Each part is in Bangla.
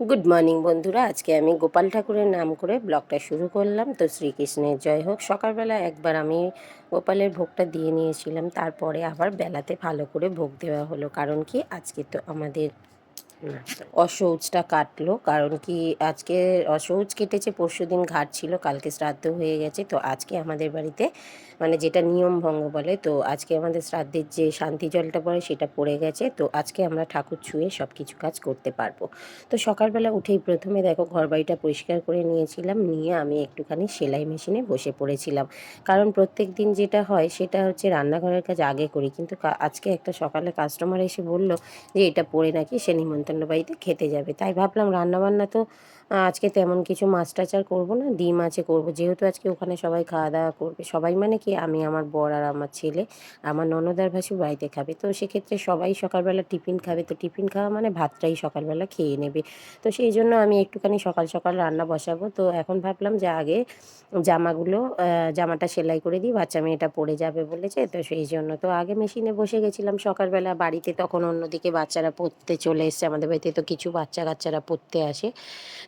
গুড মর্নিং বন্ধুরা। আজকে আমি গোপাল ঠাকুরের নাম করে ব্লগটা শুরু করলাম। তো শ্রীকৃষ্ণের জয় হোক। সকালবেলা একবার আমি গোপালের ভোগটা দিয়ে নিয়েছিলাম। তারপরে আবার বেলাতে ভালো করে ভোগ দেওয়া হলো। কারণ কি? আজকে তো আমাদের অসৌচটা কাটলো, কারণ কি আজকে অসৌচ কেটেছে, পরশু দিন ঘাট ছিল, কালকে শ্রাদ্ধ হয়ে গেছে, তো আজকে আমাদের বাড়িতে মানে যেটা নিয়ম ভঙ্গ বলে, তো আজকে আমাদের শ্রাদ্ধের যে শান্তি জলটা পড়ে সেটা পড়ে গেছে, তো আজকে আমরা ঠাকুর ছুঁয়ে সব কিছু কাজ করতে পারব। তো সকালবেলা উঠেই প্রথমে দেখো ঘর বাড়িটা পরিষ্কার করে নিয়েছিলাম, নিয়ে আমি একটুখানি সেলাই মেশিনে বসে পড়েছিলাম। কারণ প্রত্যেক দিন যেটা হয় সেটা হচ্ছে রান্নাঘরের কাজ আগে করি, কিন্তু আজকে একটা সকালে কাস্টমার এসে বলল যে, এটা পড়ে নাকি সে নিমন্ত্রণ বাড়িতে খেতে যাবে। তাই ভাবলাম রান্নাবান্না তো আজকে তেমন কিছু মাছ টাছ আর করব না, ডিম আছে করব। যেহেতু আজকে ওখানে সবাই খাওয়া দাওয়া করবে, সবাই মানে কি আমি, আমার বর আর আমার ছেলে, আমার ননদার ভাসু বাড়িতে খাবে। তো সেক্ষেত্রে সবাই সকালবেলা টিফিন খাবে। তো টিফিন খাওয়া মানে ভাতটাই সকালবেলা খেয়ে নেবে। তো সেই জন্য আমি একটুখানি সকাল সকাল রান্না বসাবো। তো এখন ভাবলাম যে আগে জামাগুলো জামাটা সেলাই করে দিই, বাচ্চা মেয়েটা পড়ে যাবে বলেছে। তো সেই জন্য তো আগে মেশিনে বসে গেছিলাম সকালবেলা। বাড়িতে তখন অন্যদিকে বাচ্চারা পড়তে চলে এসছে। আমাদের বাড়িতে তো কিছু বাচ্চা কাচ্চারা পড়তে আসে।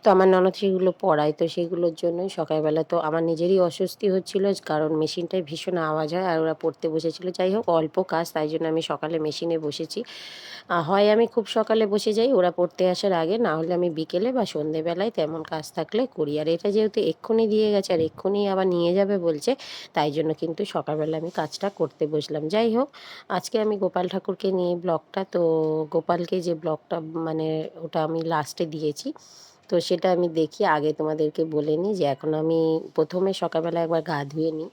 তো আমার ননদ সেগুলো পড়ায়, তো সেগুলোর জন্যই সকালবেলা তো আমার নিজেরই অস্বস্তি হচ্ছিল, কারণ মেশিনটায় ভীষণ আওয়াজ হয় আর ওরা পড়তে বসেছিল। যাই হোক, অল্প কাজ, তাই জন্য আমি সকালে মেশিনে বসেছি। হয় আমি খুব সকালে বসে যাই, ওরা পড়তে আসার আগে, না হলে আমি বিকেলে বা সন্ধেবেলায় তেমন কাজ থাকলে করি। আর এটা যেহেতু এক্ষুনি দিয়ে গেছে আর এক্ষুনি আবার নিয়ে যাবে বলছে, তাই জন্য কিন্তু সকালবেলা আমি কাজটা করতে বসলাম। যাই হোক, আজকে আমি গোপাল ঠাকুরকে নিয়ে ব্লগটা, তো গোপালকে যে ব্লগটা মানে ওটা আমি লাস্টে দিয়েছি। তো সেটা আমি দেখি। আগে তোমাদেরকে বলে নিই যে এখন আমি প্রথমে সকালবেলা একবার গা ধুয়ে নিই।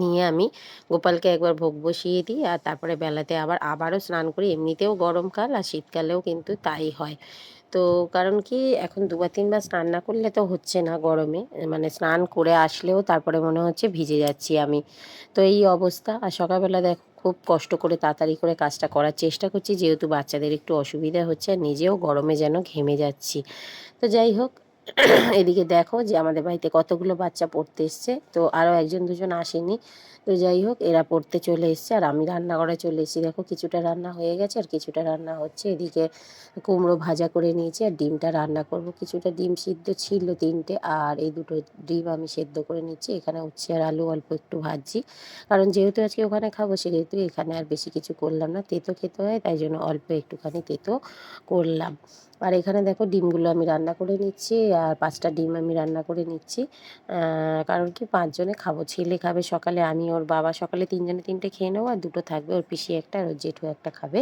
নিয়ে আমি গোপালকে একবার ভোগ বসিয়ে দিই আর তারপরে বেলাতে আবার, আবারও স্নান করি। এমনিতেও গরমকাল আর শীতকালেও কিন্তু তাই হয়। তো কারণ কি, এখন দুবার, তিনবার স্নান না করলে তো হচ্ছে না গরমে। মানে স্নান করে আসলেও তারপরে মনে হচ্ছে ভিজে যাচ্ছি আমি। তো এই অবস্থা। আর সকালবেলা দেখো, খুব কষ্ট করে তাড়াতাড়ি করে কাজটা করার চেষ্টা করছি। যেহেতু বাচ্চাদের একটু অসুবিধা হচ্ছে, আর নিজেও গরমে যেন ঘেমে যাচ্ছি। তো যাই হোক, এদিকে দেখো যে আমাদের বাড়িতে কতগুলো বাচ্চা পড়তে এসছে। তো আরও একজন দুজন আসেনি। তো যাই হোক, এরা পড়তে চলে এসছে। আর আমি রান্নাঘরে চলে এসেছি। দেখো, কিছুটা রান্না হয়ে গেছে আর কিছুটা রান্না হচ্ছে। এদিকে কুমড়ো ভাজা করে নিয়েছি আর ডিমটা রান্না করব। কিছুটা ডিম সিদ্ধ ছিল তিনটে আর এই দুটো ডিম আমি সেদ্ধ করে নিচ্ছি। এখানে উচ্ছে আর আলু অল্প একটু ভাজছি। কারণ যেহেতু আজকে ওখানে খাব, সেহেতু এখানে আর বেশি কিছু করলাম না। তেতো খেতে হয়, তাই জন্য অল্প একটুখানি তেতো করলাম। আর এখানে দেখো, ডিমগুলো আমি রান্না করে নিচ্ছি আর পাঁচটা ডিম আমি রান্না করে নিচ্ছি। কারণ কি, পাঁচজনে খাব। ছেলে খাবে সকালে আমি ওর বাবা সকালে তিনজনে তিনটে খেয়ে নেব, আর দুটো থাকবে। ওর পিসি একটা, আর ওর জেঠু একটা খাবে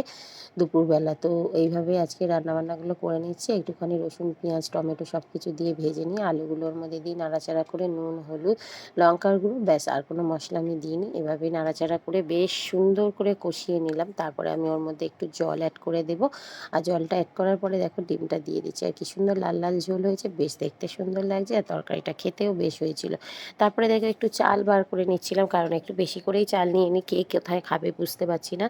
দুপুরবেলা। তো এইভাবে আজকে রান্নাবান্নাগুলো করে নিচ্ছি। একটুখানি রসুন, পেঁয়াজ, টমেটো সব কিছু দিয়ে ভেজে নিয়ে আলুগুলোর মধ্যে দিয়ে নাড়াচাড়া করে নুন, হলুদ, লঙ্কার গুঁড়ো, ব্যাস, আর কোনো মশলা আমি দিইনি। এভাবে নাড়াচাড়া করে বেশ সুন্দর করে কষিয়ে নিলাম। তারপরে আমি ওর মধ্যে একটু জল অ্যাড করে দেবো। আর জলটা অ্যাড করার পরে দেখো ডিমটা দিয়ে দিচ্ছি। আর কি সুন্দর লাল লাল ঝোল হয়েছে। বেশ দেখতে সুন্দর লাগছে। আর তরকারিটা খেতেও বেশ হয়েছিল। তারপরে দেখো একটু চাল বার করে নিচ্ছিলাম, কারণ একটু বেশি করেই চাল নিয়ে নিই কে কোথায় খাবে বুঝতে পারছি না।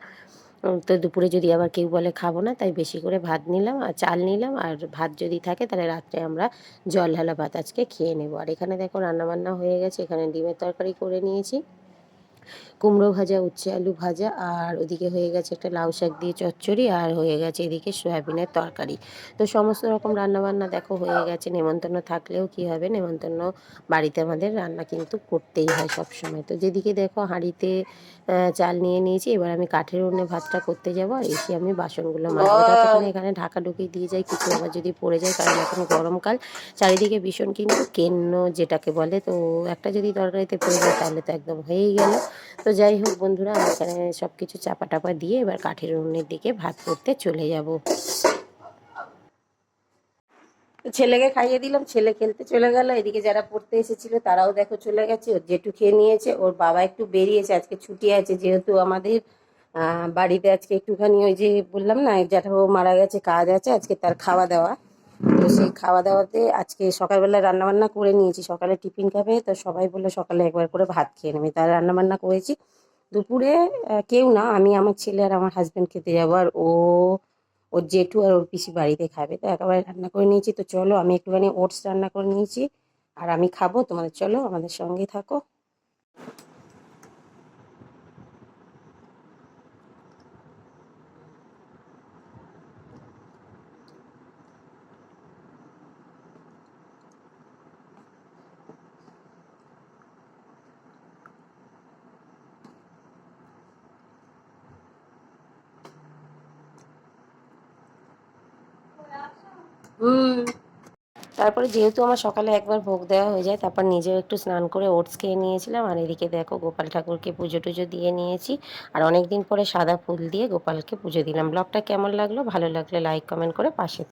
তো দুপুরে যদি আবার কেউ বলে খাব না, তাই বেশি করে ভাত নিলাম আর চাল নিলাম। আর ভাত যদি থাকে, তাহলে রাত্রে আমরা জল ঢালা ভাত আজকে খেয়ে নেব। আর এখানে দেখো রান্নাবান্না হয়ে গেছে, এখানে ডিমের তরকারি করে নিয়েছি। কুমড়ো ভাজা উচ্ছে আলু ভাজা আর ওদিকে হয়ে গেছে একটা লাউ শাক দিয়ে চচ্চড়ি আর হয়ে গেছে এদিকে সয়াবিনের তরকারি। তো সমস্ত রকম রান্নাবান্না দেখো হয়ে গেছে। নেমন্তন্ন থাকলেও কি হবে? নেমন্তন্ন বাড়িতে আমাদের রান্না কিন্তু করতেই হয় সব সময় তো যেদিকে দেখো হাঁড়িতে চাল নিয়ে নিয়েছি এবার আমি কাঠের উনুনে ভাতটা করতে যাব আর এসে আমি বাসনগুলো মাজবো। ততক্ষণ এখানে ঢাকা ঢুকিয়ে দিয়ে যাই কিছু আবার যদি পড়ে যায় কারণ এখন গরমকাল। চারিদিকে ভীষণ কিন্তু কেন্ন যেটাকে বলে। তো একটা যদি তরকারিতে পড়ে যায় তাহলে তো একদম হয়েই গেল। তো যাই হোক বন্ধুরা, আমি এখানে সব কিছু চাপা টাপা দিয়ে এবার কাঠের উনুনের দিকে ভাত করতে চলে যাব। ছেলেকে খাইয়ে দিলাম, ছেলে খেলতে চলে গেল, এদিকে যারা পড়তে এসেছিল তারাও দেখো চলে গেছে, ওর জেঠু খেয়ে নিয়েছে, ওর বাবা একটু বেরিয়েছে, আজকে ছুটি আছে যেহেতু আমাদের বাড়িতে আজকে একটুখানি ওই যে বললাম না জ্যাঠাবু মারা গেছে, কাজ আছে, আজকে তার খাওয়া দাওয়া সেই খাওয়া দাওয়াতে আজকে সকালবেলা রান্নাবান্না করে নিয়েছি। সকালে টিফিন খাবে, তো সবাই বলল সকালে একবার করে ভাত খেয়ে নেবে। তার রান্নাবান্না করেছি। দুপুরে কেউ না, আমি, আমার ছেলে আর আমার হাজব্যান্ড খেতে যাব। আর ও, ওর জেঠু আর ওর পিসি বাড়িতে খাবে। তো একেবারে রান্না করে নিয়েছি। তো চলো, আমি একটুখানি ওটস রান্না করে নিয়েছি। আর আমি খাব, তোমাদের চলো, আমাদের সঙ্গে থাকো। হুম তারপরে যেহেতু আমার সকালে একবার ভোগ দেওয়া হয়ে যায়, তারপর নিজেও একটু স্নান করে ওটস খেয়ে নিয়েছিলাম। আর এদিকে দেখো গোপাল ঠাকুরকে পুজো টুজো দিয়ে নিয়েছি। আর অনেক দিন পরে সাদা ফুল দিয়ে গোপালকে পুজো দিলাম। ব্লগটা কেমন লাগল? ভালো লাগলে লাইক, কমেন্ট করে পাশে